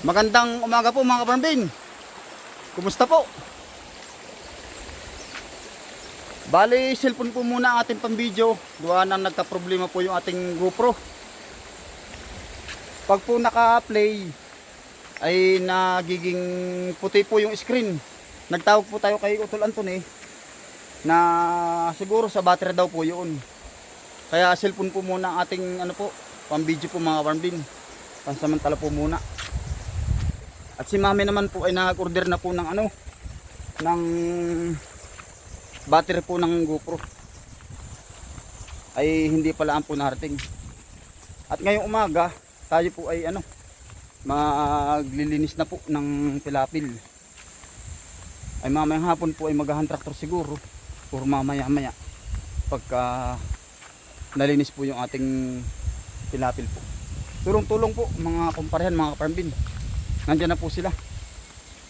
Magandang umaga po mga kaparambin. Kumusta po? Bali, cellphone po muna ang ating pambideo. Gawa na nagka-problema po yung ating GoPro. Pag po naka-play, ay nagiging puti po yung screen. Nagtawag po tayo kay Utol Anthony na siguro sa battery daw po yun. Kaya cellphone po muna ang ating ano po, pambideo po mga kaparambin. Pansamantala po muna. At si mami naman po ay nag-order na po ng ano, ng battery po ng GoPro. Ay hindi pala ang po narating. At ngayong umaga, tayo po ay ano, maglilinis na po ng pilapil. Ay mamayang hapon po ay maghahan tractor siguro. Or mamaya maya. Pagka nalinis po yung ating pilapil po. Tulong-tulong po mga kumparehan, mga kaparambin. Nandiyan na po sila.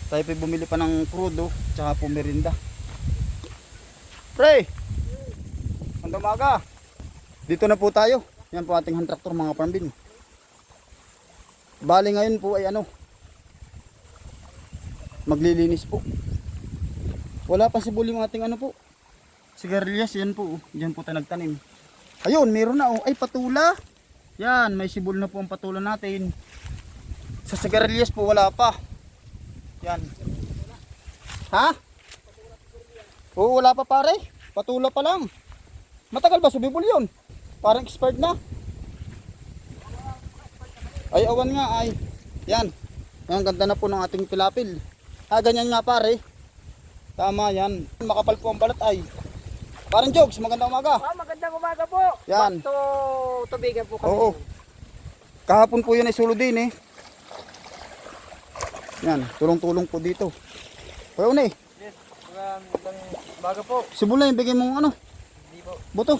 Tayo pa bumili pa ng crudo, tsaka po merinda. Pre! Ang umaga. Dito na po tayo. Yan po ating hand tractor mga parmbin. Bali ngayon po ay ano. Maglilinis po. Wala pa si yung ating ano po. Sigarilyas, yan po. Diyan po tayo nagtanim. Ayun, meron na oh. Ay, patula. Yan, may sibol na po ang patula natin. Sa sigarilyas po wala pa. Yan. Ha? Oo, wala pa pare. Patula pa lang. Matagal ba subibol yun? Parang expired na. Ay, awan nga ay. Yan. Ang ganda na po ng ating pilapil. Ah, ganyan nga pare. Tama yan. Makapal po ang balat ay. Parang jokes, magandang umaga. Ah, magandang umaga po. Yan. To tubigan po kami. Oo. Kahapon po yun ay sulo din eh. Yan, tulong-tulong po dito. Pero eh, Yes. Magandang umaga po. sibula yung bigay mong ano, Hindi po. buto.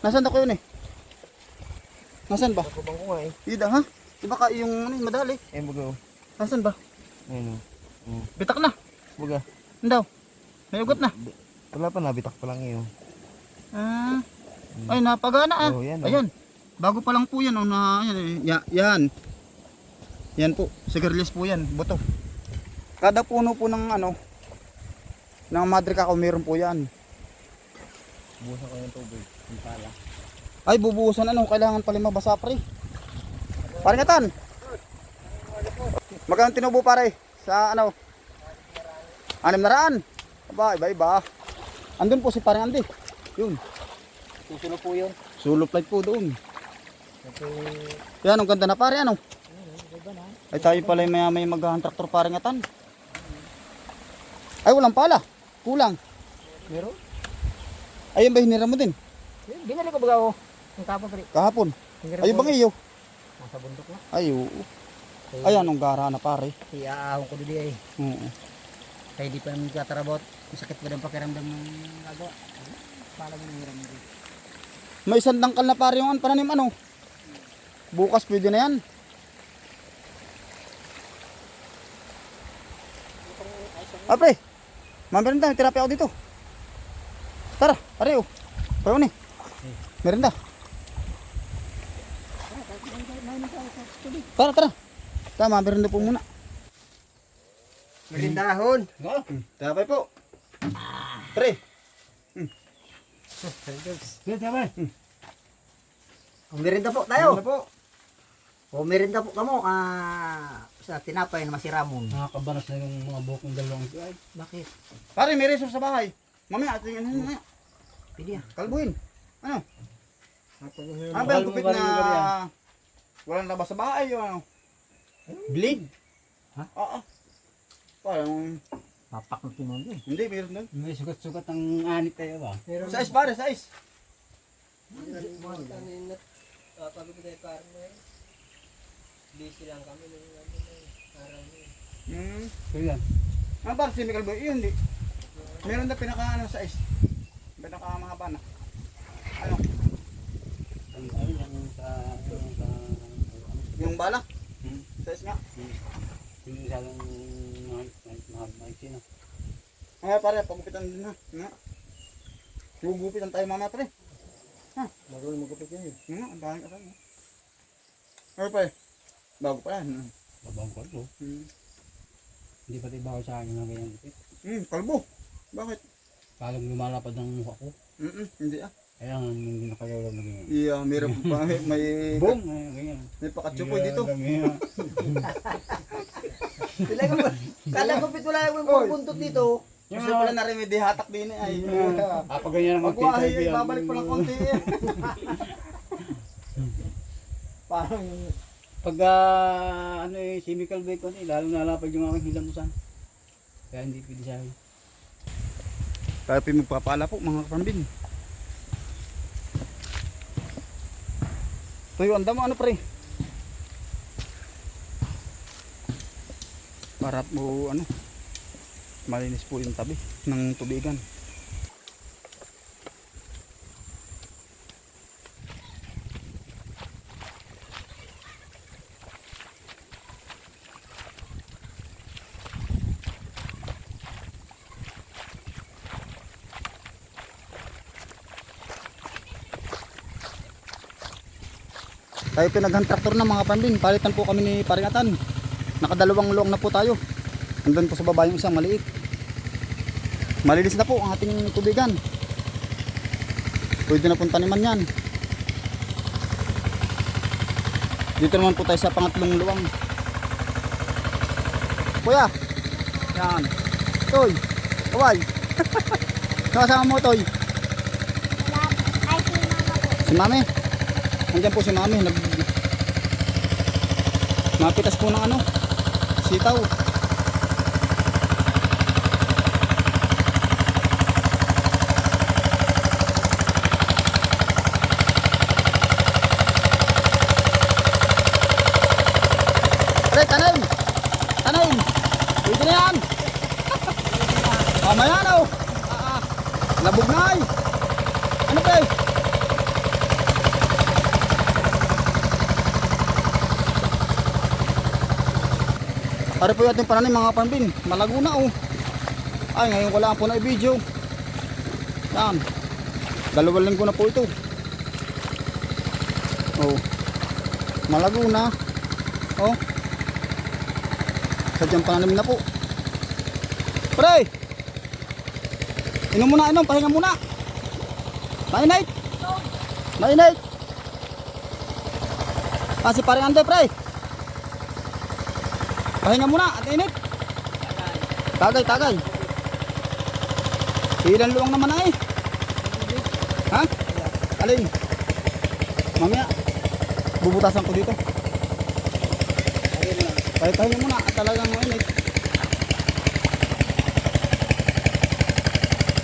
Nasaan ako yun eh? Nasaan ba? Nakubang ko nga eh. Ida ha? Iba ka yung ano, yung madali. Eh, baga. Nasaan ba? Ayun o. Bitak na. Baga. Ano daw? May ugat na. Wala pa, nabitak pa lang yun. Ah. Ay, napagana ah. Oh, yan, oh. Ayan. Bago pa lang po yan. Oh, na, yan, eh. Ya- yan. Yan po. Sigarilyas po yan. Buto. Kada puno po ng ano, ng madre kako meron po yan. Busa ko yung tubig. Yung pala. Ay, bubuhusan ano, kailangan pala mabasa pre. Paringatan. Magkano tinubo pare? Sa ano? Anim na raan. Aba, iba iba. Andun po si parang Andy. Yun. Susulo po yun. Solo flight po doon. Ito, Yan, ang ganda na pare, ano? Ay tayo pala yung maya may maghahan traktor paringatan. Ay, walang pala. Kulang. meron? Ayun ba hinira mo din? Binali ko baga oh. Ang kapon pa rin. Kahapon. Ay, bang iyo? Nasa bundok na. Ay, oo. Ay, anong gara na pare? Iaahon ko doon eh. Oo. Kaya di pa namin katarabot. Masakit pa rin pakiramdam ng nagawa. Pala mo nangiram mo din. May isang dangkal na pare yung an- pananim ano. Bukas pwede na yan. Ah, pre. Mamerenda, may tirapi ako dito. Tara, pare oh. Payo ni. Merenda. Tara, tara. Tama, merenda po muna. Merindahon. Oh, tirapi po. Pre. Good naman. Merinda po tayo. Ano po? O merinda po kamo ah sa tinapay na masiramon. Nakakabaras na yung mga buhok ng dalawang ay, Bakit? Pare, may resource sa bahay. Mamaya, ating ano na. Pili ah. Kalbuhin. Ano? Ano Ano ba yung gupit na walang labas sa bahay o ano? blade. Oo. Parang, Papak na tinon yun. hindi, meron doon. May sugat-sugat ang anit tayo ba? Size pare, size. Busy lang kami nung araw niya. Hmm. Kaya yan. Ano pare, si Michael Boy? Yun, hindi. Meron na pinaka ano size. Pinaka mahaba na. Ano? Yung yung Yung bala? Hmm. Size nga. hindi sa lang mahal mahal sino. Nga pare, pagupitan din ha. Nga. Gugupitan tayo mamaya pare. Marunong magupit yan eh. Nga, ang dahil ka tayo. Ano pa eh? Bago pa yan. Babang ko ito. Hmm. Hindi pati bago sa akin na ganyan. Hmm, kalbo. Bakit? Parang lumalapad ang mukha ko. Mm hindi ah. Kaya nga, hindi na ganyan. Yeah, meron pa. May, may, Boom! Ganyan. may pakatsupoy dito. Sila ko ba? Kala gupit wala yung buntot dito. Gusto pala na rin may dihatak din eh. Ay, Kapag ganyan ang magtitay babalik pa ng konti eh. Parang Pag ah, ano eh, chemical bake ko eh, lalo nalapad yung aking hilamusan. Kaya hindi pwede sa akin. Kaya po magpapala po mga kapambin. Tuyo, anda mo ano pre? Para po ano, malinis po yung tabi ng tubigan. Tayo pinaghan traktor na mga pambin. Palitan po kami ni Paringatan. Nakadalawang luwang na po tayo. Andun po sa baba yung isang maliit. Malinis na po ang ating tubigan. Pwede na pong taniman yan. Dito naman po tayo sa pangatlong luwang. Kuya. Yan. Toy. Kaway. Nakasama mo, Toy. Si Mami. Nandiyan po si Mami. Nag... Napitas po ng ano. Sitaw. Pre, tanim! Tanim! Pwede na yan! Mamaya na oh! Labog na ay! Ano pre? Pare po yating pananim mga pambin. Malago na oh. Ay ngayon ko lang po na i-video. Yan. Dalawang linggo na po ito. Oh. Malago na. Oh. Sadyang pananim na po. Pre! Inom muna, inom. Pahinga muna. Mainit. Mainit. Kasi parang ande, pre. Pahinga muna at init. Tagay, tagay. Ilan luwang naman na eh. Ha? Alin? Mamaya. Bubutasan ko dito. Pahinga pahinga muna talagang mainit.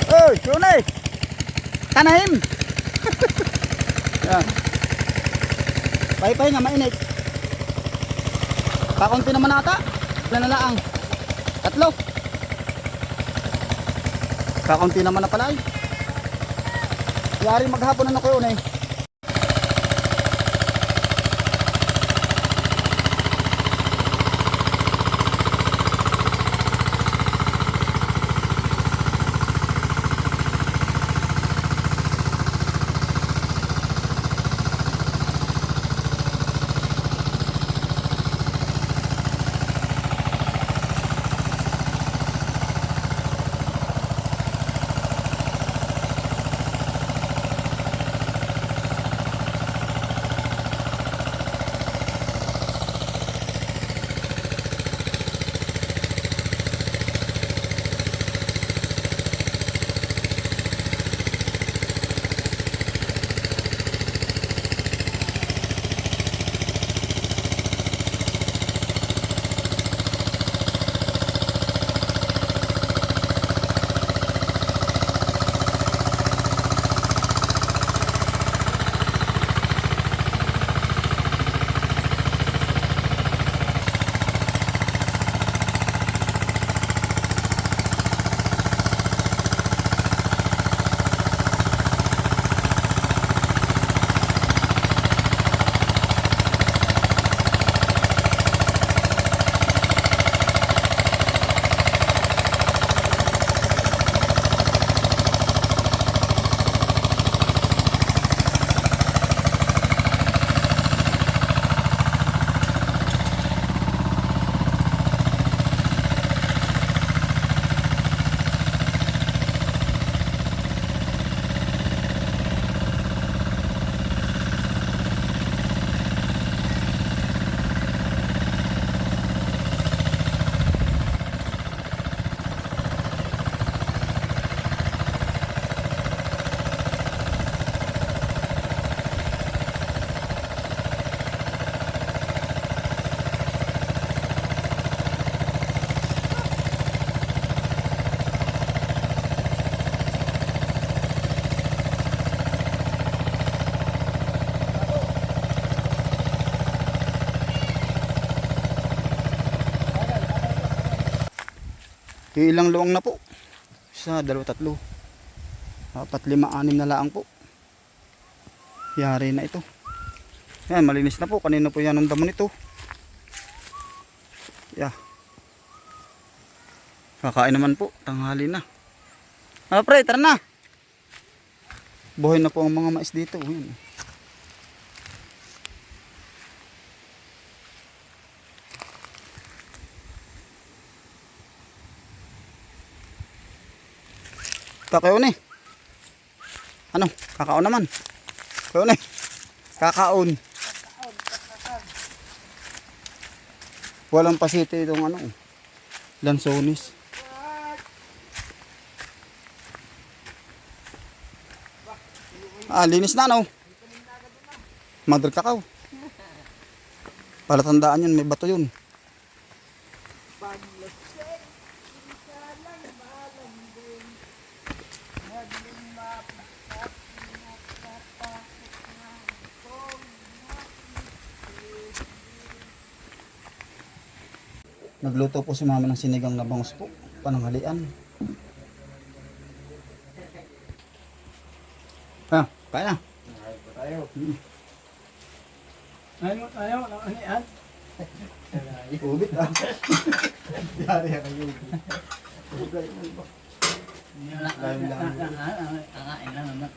Oy, Tunay! Tanahim! Yan. Pahinga, mainit. Kakunti naman ata. Ilan na laang? Tatlo. Kakunti naman na pala ay. Yari maghapon na ako yun eh. Ilang luwang na po. Isa, dalawa, tatlo. Apat, lima, anim na laang po. Yari na ito. Yan, malinis na po. Kanina po yan ang damo nito. Yeah. Kakain naman po. Tanghali na. Ah, pre, tara na. Buhay na po ang mga mais dito. Yan. Kakaon eh. Ano? Kakaon naman. Kakaon eh. Kakaon. Walang pasite itong ano. Lansones. Ah, linis na no. Mother kakao. Palatandaan yun, may bato yun. Nagluto po si mama ng sinigang na bangus po. Pananghalian. Ah, kaya na. Tayo. Ayaw, ayaw, ano yan? Ubit ah. Yari ka kayo. Kakain lang naman.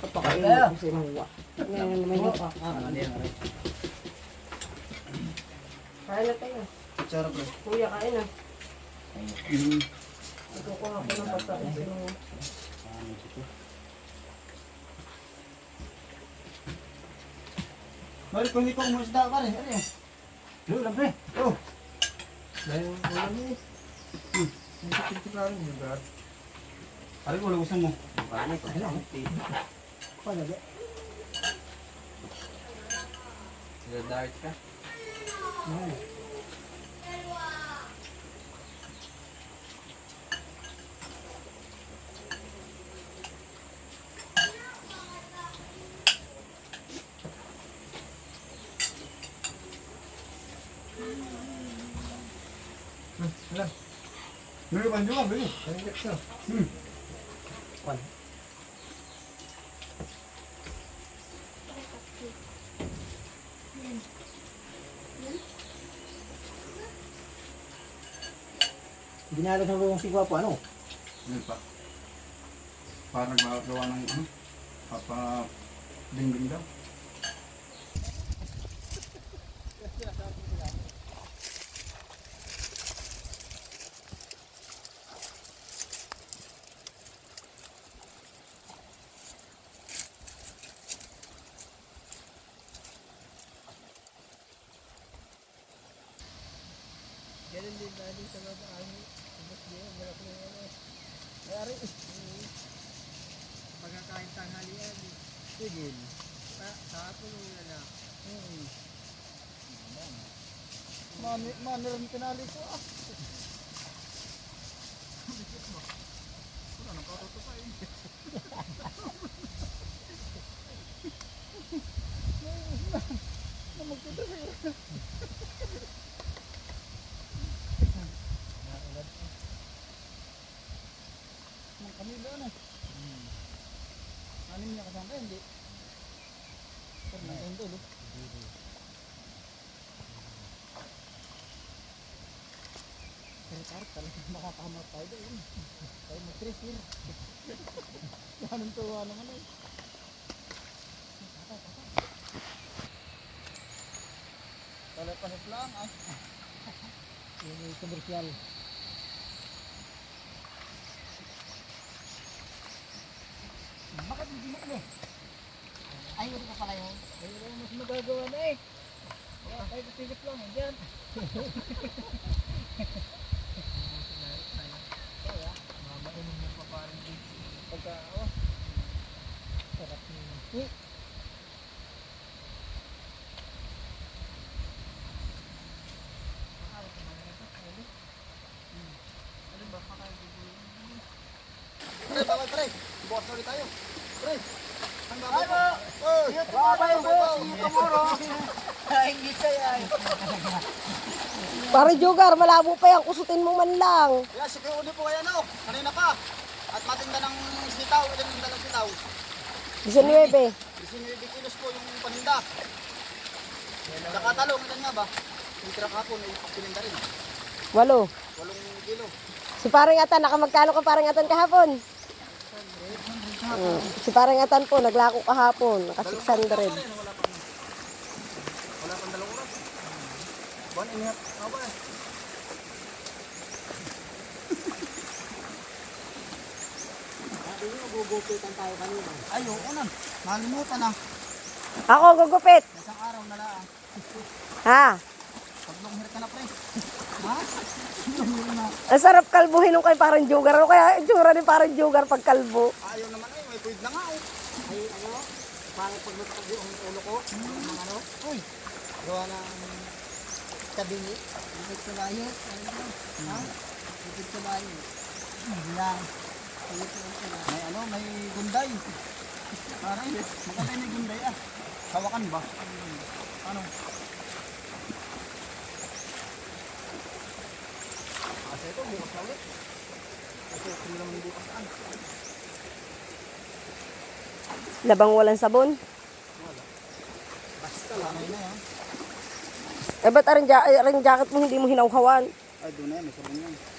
Papakain Kaya. ko si Mawa. Ngayon kakain. Kain na tayo. Sarap eh. Kuya, kain na. Mm. Nagkukuha ko ng pagkain sa inyo. Balik kung hindi ko umusda ka rin. Ano yun? Yo, lambre. Oh. Dahil wala niya eh. Hmm. Hindi ko pinipirarin yun, brad. Pare ko, lagusan mo. Paano ko? Ano? Paano ba? Nag-diet ka? Oo. Bili ka juga, bili. Binalo sa buong si Gwapo, ano? Yan pa. Para magagawa ng ano? Papa dingding daw. Pagkakain tanghalian. Sige. Sa ako nung na Mani, mani rin tinali ko ah. Mang Anim niya kasama kayo, hindi? Pero nandun oh. Pero karot talaga makakahamar tayo doon. Tayo mag-tres yun. Ganun tuwa naman eh. Tala panit lang ah. Yung komersyal. Bakit hindi mo ano? Ay, wala ka pala yun. Ay, wala mas magagawa na eh. Kaya tayo pipilit lang, yan. Kaya, mamainom mo pa parang din. Pagka, oh. Sarap ni. Uy. Akala ko mga ito, ano? Hmm. Ano ba, kakain ko Pre, bawal pre. Bukas ulit tayo. Pre. Ang Ay, baba. Oy. Baba yung boss, yung kamuro. Ay, hindi siya yan. Para Jogar, malabo pa yan. Kusutin mo man lang. Kaya si Kuya Udi po ay ano, kanina pa. At matinda ng sitaw, ilan yung dalang sitaw? 19. 19 kilos po yung paninda. Saka talong, ilan nga ba? Yung kapon, ay pininda rin. Walo. 8 kilo. Si Parang Atan, nakamagkano ka Parang Atan kahapon? Mm. Si Parang Atan po, naglako kahapon. Naka 600. Wala pang ano. Wala pang dalawang oras. One and a half hour. Gugupitan tayo kanina. Ay, oo na. Nalimutan na. Ako, gugupit. Isang araw na lang. Ha? Paglumhir ka na pre. Ha? Na. Ang sarap kalbuhin nung kay Parang Jogar. Ano kaya itsura ni Parang Jogar pag kalbo? Ayaw naman ay, may puwid na nga eh. Ay, ano? Parang pag nagtabi ang ulo ko. Ang ano? Uy, Gawa ng tabingi. Ipit sa bayo. Ano? Ha? Ipit sa bayo. Yan. Ipit sa bayo. May ano, may gunday. Parang, maganda may gunday ah. Hawakan ba? Ano? Kasi ito, bukas na ulit. Kasi kung lang bukas saan. Labang walang sabon. Basta lamay na yan. Eh, ba't aring, ja- aring jacket mo hindi mo hinawhawan? Ay, doon na yan, may sabon yan.